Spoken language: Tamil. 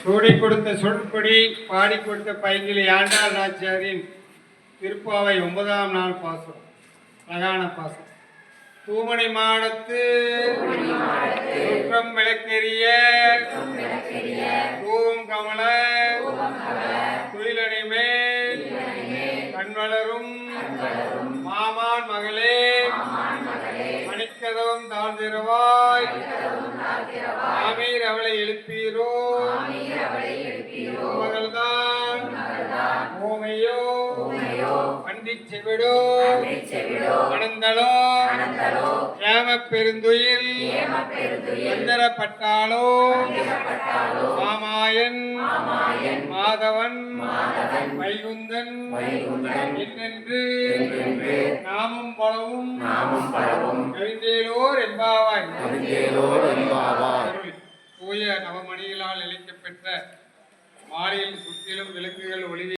சூடி கொடுத்த சொற்பொடி பாடி கொடுத்த பைங்கிலி ஆண்டாள் நாச்சியாரின் திருப்பாவை ஒன்பதாம் நாள் பாசம் அழகான பாசம் தூமணி மாடத்து சுற்றம் விளக்கெரிய தூவும் கமல துயிலணி மேல் கண்வளரும் மாமான் மகளே மணிக்கதவும் தாழ்ந்திரவாய் ஆமீர் அவளை எழுப்பீரோ ஓமையோ பண்டிச் செவிடோ அனந்தலோ ஏம பெருந்துயில் எந்தரப்பட்டாலோ மாமாயன் மாதவன் வைகுந்தன் என்னென்று நாமும் பலவும் என்பாவார் அருள் தூய நவமணிகளால் இழைக்கப்பெற்ற மாலையில் சுற்றிலும் விளக்குகள் ஒளி